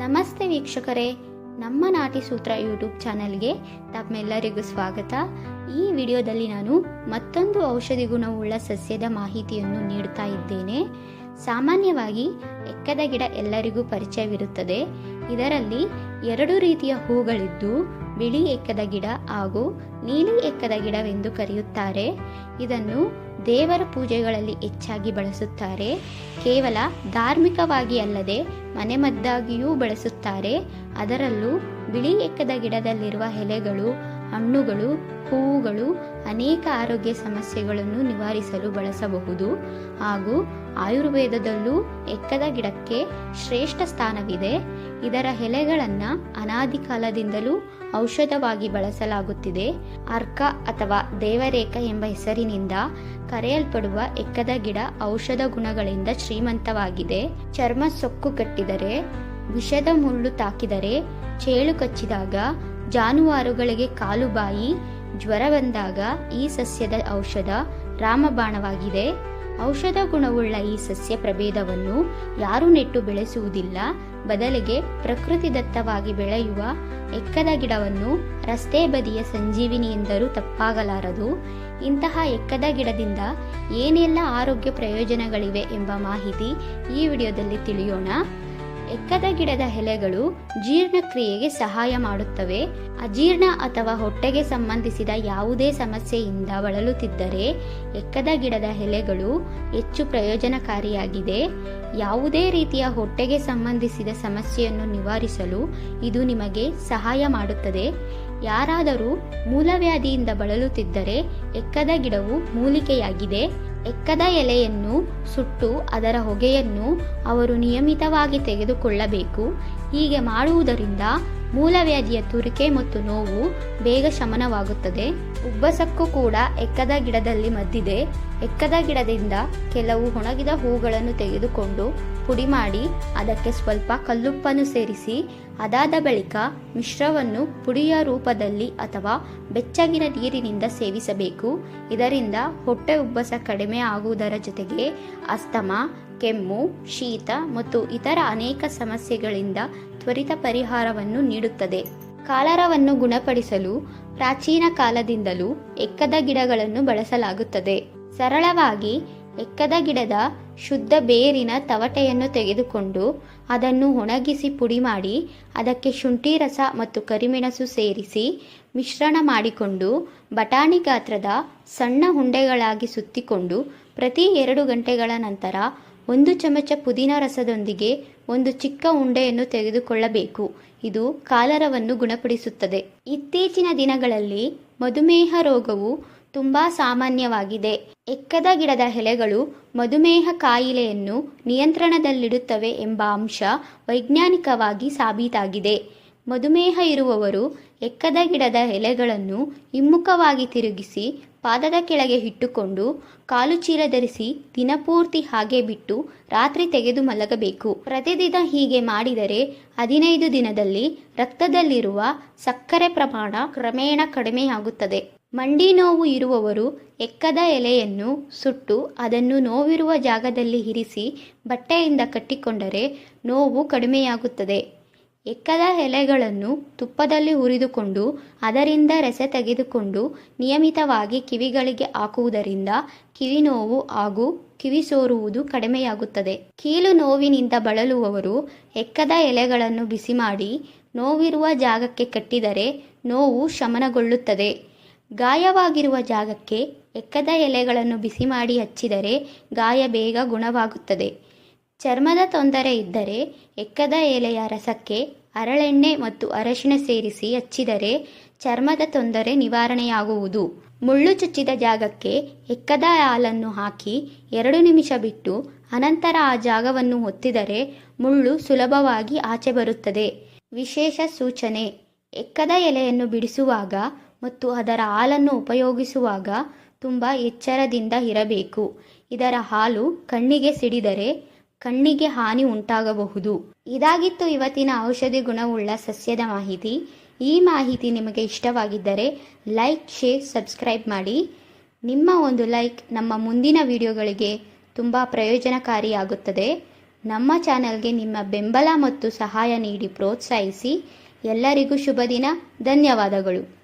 ನಮಸ್ತೆ ವೀಕ್ಷಕರೇ. ನಮ್ಮ ನಾಟಿ ಸೂತ್ರ ಯೂಟ್ಯೂಬ್ ಚಾನೆಲ್ಗೆ ತಮ್ಮೆಲ್ಲರಿಗೂ ಸ್ವಾಗತ. ಈ ವಿಡಿಯೋದಲ್ಲಿ ನಾನು ಮತ್ತೊಂದು ಔಷಧಿ ಗುಣವುಳ್ಳ ಸಸ್ಯದ ಮಾಹಿತಿಯನ್ನು ನೀಡ್ತಾ ಇದ್ದೇನೆ. ಸಾಮಾನ್ಯವಾಗಿ ಎಕ್ಕದ ಗಿಡ ಎಲ್ಲರಿಗೂ ಪರಿಚಯವಿರುತ್ತದೆ. ಇದರಲ್ಲಿ ಎರಡು ರೀತಿಯ ಹೂಗಳಿದ್ದು ಬಿಳಿ ಎಕ್ಕದ ಗಿಡ ಹಾಗೂ ನೀಲಿ ಎಕ್ಕದ ಗಿಡವೆಂದು ಕರೆಯುತ್ತಾರೆ. ಇದನ್ನು ದೇವರ ಪೂಜೆಗಳಲ್ಲಿ ಹೆಚ್ಚಾಗಿ ಬಳಸುತ್ತಾರೆ. ಕೇವಲ ಧಾರ್ಮಿಕವಾಗಿ ಅಲ್ಲದೆ ಮನೆಮದ್ದಾಗಿಯೂ ಬಳಸುತ್ತಾರೆ. ಅದರಲ್ಲೂ ಬಿಳಿ ಎಕ್ಕದ ಗಿಡದಲ್ಲಿರುವ ಎಲೆಗಳು ಹಣ್ಣುಗಳು, ಹೂವುಗಳು ಅನೇಕ ಆರೋಗ್ಯ ಸಮಸ್ಯೆಗಳನ್ನು ನಿವಾರಿಸಲು ಬಳಸಬಹುದು. ಹಾಗೂ ಆಯುರ್ವೇದದಲ್ಲೂ ಎಕ್ಕದ ಗಿಡಕ್ಕೆ ಶ್ರೇಷ್ಠ ಸ್ಥಾನವಿದೆ. ಇದರ ಎಲೆಗಳನ್ನು ಅನಾದಿ ಕಾಲದಿಂದಲೂ ಔಷಧವಾಗಿ ಬಳಸಲಾಗುತ್ತಿದೆ. ಅರ್ಕ ಅಥವಾ ದೇವರೇಖ ಎಂಬ ಹೆಸರಿನಿಂದ ಕರೆಯಲ್ಪಡುವ ಎಕ್ಕದ ಗಿಡ ಔಷಧ ಗುಣಗಳಿಂದ ಶ್ರೀಮಂತವಾಗಿದೆ. ಚರ್ಮ ಸೊಕ್ಕು ಕಟ್ಟಿದರೆ, ವಿಷದ ಮುಳ್ಳು ತಾಕಿದರೆ, ಚೇಳು ಕಚ್ಚಿದಾಗ ಜಾನುವಾರುಗಳಿಗೆ ಕಾಲುಬಾಯಿ ಜ್ವರ ಬಂದಾಗ ಈ ಸಸ್ಯದ ಔಷಧ ರಾಮಬಾಣವಾಗಿದೆ. ಔಷಧ ಗುಣವುಳ್ಳ ಈ ಸಸ್ಯ ಪ್ರಭೇದವನ್ನು ಯಾರು ನೆಟ್ಟು ಬೆಳೆಸುವುದಿಲ್ಲ. ಬದಲಿಗೆ ಪ್ರಕೃತಿದತ್ತವಾಗಿ ಬೆಳೆಯುವ ಎಕ್ಕದ ಗಿಡವನ್ನು ರಸ್ತೆ ಬದಿಯ ಸಂಜೀವಿನಿ ಎಂದರೂ ತಪ್ಪಾಗಲಾರದು. ಇಂತಹ ಎಕ್ಕದ ಗಿಡದಿಂದ ಏನೆಲ್ಲ ಆರೋಗ್ಯ ಪ್ರಯೋಜನಗಳಿವೆ ಎಂಬ ಮಾಹಿತಿ ಈ ವಿಡಿಯೋದಲ್ಲಿ ತಿಳಿಯೋಣ. ಎಕ್ಕದ ಗಿಡದ ಎಲೆಗಳು ಜೀರ್ಣಕ್ರಿಯೆಗೆ ಸಹಾಯ ಮಾಡುತ್ತವೆ. ಅಜೀರ್ಣ ಅಥವಾ ಹೊಟ್ಟೆಗೆ ಸಂಬಂಧಿಸಿದ ಯಾವುದೇ ಸಮಸ್ಯೆಯಿಂದ ಬಳಲುತ್ತಿದ್ದರೆ ಎಕ್ಕದ ಗಿಡದ ಎಲೆಗಳು ಹೆಚ್ಚು ಪ್ರಯೋಜನಕಾರಿಯಾಗಿದೆ. ಯಾವುದೇ ರೀತಿಯ ಹೊಟ್ಟೆಗೆ ಸಂಬಂಧಿಸಿದ ಸಮಸ್ಯೆಯನ್ನು ನಿವಾರಿಸಲು ಇದು ನಿಮಗೆ ಸಹಾಯ ಮಾಡುತ್ತದೆ. ಯಾರಾದರೂ ಮೂಲವ್ಯಾಧಿಯಿಂದ ಬಳಲುತ್ತಿದ್ದರೆ ಎಕ್ಕದ ಗಿಡವು ಮೂಲಿಕೆಯಾಗಿದೆ. ಎಕ್ಕದ ಎಲೆಯನ್ನು ಸುಟ್ಟು ಅದರ ಹೊಗೆಯನ್ನು ಅವರು ನಿಯಮಿತವಾಗಿ ತೆಗೆದುಕೊಳ್ಳಬೇಕು. ಹೀಗೆ ಮಾಡುವುದರಿಂದ ಮೂಲವ್ಯಾಧಿಯ ತುರಿಕೆ ಮತ್ತು ನೋವು ಬೇಗ ಶಮನವಾಗುತ್ತದೆ. ಉಬ್ಬಸಕ್ಕೂ ಕೂಡ ಎಕ್ಕದ ಗಿಡದಲ್ಲಿ ಮದ್ದಿದೆ. ಎಕ್ಕದ ಗಿಡದಿಂದ ಕೆಲವು ಒಣಗಿದ ಹೂಗಳನ್ನು ತೆಗೆದುಕೊಂಡು ಪುಡಿ ಮಾಡಿ ಅದಕ್ಕೆ ಸ್ವಲ್ಪ ಕಲ್ಲುಪ್ಪನ್ನು ಸೇರಿಸಿ, ಅದಾದ ಬಳಿಕ ಮಿಶ್ರವನ್ನು ಪುಡಿಯ ರೂಪದಲ್ಲಿ ಅಥವಾ ಬೆಚ್ಚಗಿನ ನೀರಿನಿಂದ ಸೇವಿಸಬೇಕು. ಇದರಿಂದ ಹೊಟ್ಟೆ ಉಬ್ಬಸ ಕಡಿಮೆ ಆಗುವುದರ ಜೊತೆಗೆ ಅಸ್ತಮ, ಕೆಮ್ಮು, ಶೀತ ಮತ್ತು ಇತರ ಅನೇಕ ಸಮಸ್ಯೆಗಳಿಂದ ತ್ವರಿತ ಪರಿಹಾರವನ್ನು ನೀಡುತ್ತದೆ. ಕಾಲರವನ್ನು ಗುಣಪಡಿಸಲು ಪ್ರಾಚೀನ ಕಾಲದಿಂದಲೂ ಎಕ್ಕದ ಗಿಡಗಳನ್ನು ಬಳಸಲಾಗುತ್ತದೆ. ಸರಳವಾಗಿ ಎಕ್ಕದ ಗಿಡದ ಶುದ್ಧ ಬೇರಿನ ತವಟೆಯನ್ನು ತೆಗೆದುಕೊಂಡು ಅದನ್ನು ಒಣಗಿಸಿ ಪುಡಿ ಮಾಡಿ ಅದಕ್ಕೆ ಶುಂಠಿ ರಸ ಮತ್ತು ಕರಿಮೆಣಸು ಸೇರಿಸಿ ಮಿಶ್ರಣ ಮಾಡಿಕೊಂಡು ಬಟಾಣಿ ಗಾತ್ರದ ಸಣ್ಣ ಉಂಡೆಗಳಾಗಿ ಸುತ್ತಿಕೊಂಡು ಪ್ರತಿ ಎರಡು ಗಂಟೆಗಳ ನಂತರ ಒಂದು ಚಮಚ ಪುದೀನ ರಸದೊಂದಿಗೆ ಒಂದು ಚಿಕ್ಕ ಉಂಡೆಯನ್ನು ತೆಗೆದುಕೊಳ್ಳಬೇಕು. ಇದು ಕಾಲರವನ್ನು ಗುಣಪಡಿಸುತ್ತದೆ. ಇತ್ತೀಚಿನ ದಿನಗಳಲ್ಲಿ ಮಧುಮೇಹ ರೋಗವು ತುಂಬಾ ಸಾಮಾನ್ಯವಾಗಿದೆ. ಎಕ್ಕದ ಗಿಡದ ಎಲೆಗಳು ಮಧುಮೇಹ ಕಾಯಿಲೆಯನ್ನು ನಿಯಂತ್ರಣದಲ್ಲಿಡುತ್ತವೆ ಎಂಬ ಅಂಶ ವೈಜ್ಞಾನಿಕವಾಗಿ ಸಾಬೀತಾಗಿದೆ. ಮಧುಮೇಹ ಇರುವವರು ಎಕ್ಕದ ಗಿಡದ ಎಲೆಗಳನ್ನು ಹಿಮ್ಮುಖವಾಗಿ ತಿರುಗಿಸಿ ಪಾದದ ಕೆಳಗೆ ಇಟ್ಟುಕೊಂಡು ಕಾಲು ಚೀಲ ಧರಿಸಿ ದಿನಪೂರ್ತಿ ಹಾಗೆ ಬಿಟ್ಟು ರಾತ್ರಿ ತೆಗೆದು ಮಲಗಬೇಕು. ಪ್ರತಿದಿನ ಹೀಗೆ ಮಾಡಿದರೆ ಹದಿನೈದು ದಿನದಲ್ಲಿ ರಕ್ತದಲ್ಲಿರುವ ಸಕ್ಕರೆ ಪ್ರಮಾಣ ಕ್ರಮೇಣ ಕಡಿಮೆಯಾಗುತ್ತದೆ. ಮಂಡಿ ನೋವು ಇರುವವರು ಎಕ್ಕದ ಎಲೆಯನ್ನು ಸುಟ್ಟು ಅದನ್ನು ನೋವಿರುವ ಜಾಗದಲ್ಲಿ ಇರಿಸಿ ಬಟ್ಟೆಯಿಂದ ಕಟ್ಟಿಕೊಂಡರೆ ನೋವು ಕಡಿಮೆಯಾಗುತ್ತದೆ. ಎಕ್ಕದ ಎಲೆಗಳನ್ನು ತುಪ್ಪದಲ್ಲಿ ಹುರಿದುಕೊಂಡು ಅದರಿಂದ ರಸ ತೆಗೆದುಕೊಂಡು ನಿಯಮಿತವಾಗಿ ಕಿವಿಗಳಿಗೆ ಹಾಕುವುದರಿಂದ ಕಿವಿ ನೋವು ಹಾಗೂ ಕಿವಿ ಸೋರುವುದು ಕಡಿಮೆಯಾಗುತ್ತದೆ. ಕೀಲು ನೋವಿನಿಂದ ಬಳಲುವವರು ಎಕ್ಕದ ಎಲೆಗಳನ್ನು ಬಿಸಿ ಮಾಡಿ ನೋವಿರುವ ಜಾಗಕ್ಕೆ ಕಟ್ಟಿದರೆ ನೋವು ಶಮನಗೊಳ್ಳುತ್ತದೆ. ಗಾಯವಾಗಿರುವ ಜಾಗಕ್ಕೆ ಎಕ್ಕದ ಎಲೆಗಳನ್ನು ಬಿಸಿ ಮಾಡಿ ಹಚ್ಚಿದರೆ ಗಾಯ ಬೇಗ ಗುಣವಾಗುತ್ತದೆ. ಚರ್ಮದ ತೊಂದರೆ ಇದ್ದರೆ ಎಕ್ಕದ ಎಲೆಯ ರಸಕ್ಕೆ ಅರಳೆಣ್ಣೆ ಮತ್ತು ಅರಶಿಣ ಸೇರಿಸಿ ಹಚ್ಚಿದರೆ ಚರ್ಮದ ತೊಂದರೆ ನಿವಾರಣೆಯಾಗುವುದು. ಮುಳ್ಳು ಚುಚ್ಚಿದ ಜಾಗಕ್ಕೆ ಎಕ್ಕದ ಹಾಲನ್ನು ಹಾಕಿ ಎರಡು ನಿಮಿಷ ಬಿಟ್ಟು ಅನಂತರ ಆ ಜಾಗವನ್ನು ಒತ್ತಿದರೆ ಮುಳ್ಳು ಸುಲಭವಾಗಿ ಆಚೆ ಬರುತ್ತದೆ. ವಿಶೇಷ ಸೂಚನೆ, ಎಕ್ಕದ ಎಲೆಯನ್ನು ಬಿಡಿಸುವಾಗ ಮತ್ತು ಅದರ ಹಾಲನ್ನು ಉಪಯೋಗಿಸುವಾಗ ತುಂಬ ಎಚ್ಚರದಿಂದ ಇರಬೇಕು. ಇದರ ಹಾಲು ಕಣ್ಣಿಗೆ ಸಿಡಿದರೆ ಕಣ್ಣಿಗೆ ಹಾನಿ ಉಂಟಾಗಬಹುದು. ಇದಾಗಿತ್ತು ಇವತ್ತಿನ ಔಷಧಿ ಗುಣವುಳ್ಳ ಸಸ್ಯದ ಮಾಹಿತಿ. ಈ ಮಾಹಿತಿ ನಿಮಗೆ ಇಷ್ಟವಾಗಿದ್ದರೆ ಲೈಕ್, ಶೇರ್, ಸಬ್ಸ್ಕ್ರೈಬ್ ಮಾಡಿ. ನಿಮ್ಮ ಒಂದು ಲೈಕ್ ನಮ್ಮ ಮುಂದಿನ ವಿಡಿಯೋಗಳಿಗೆ ತುಂಬ ಪ್ರಯೋಜನಕಾರಿಯಾಗುತ್ತದೆ. ನಮ್ಮ ಚಾನಲ್ಗೆ ನಿಮ್ಮ ಬೆಂಬಲ ಮತ್ತು ಸಹಾಯ ನೀಡಿ ಪ್ರೋತ್ಸಾಹಿಸಿ. ಎಲ್ಲರಿಗೂ ಶುಭ ದಿನ. ಧನ್ಯವಾದಗಳು.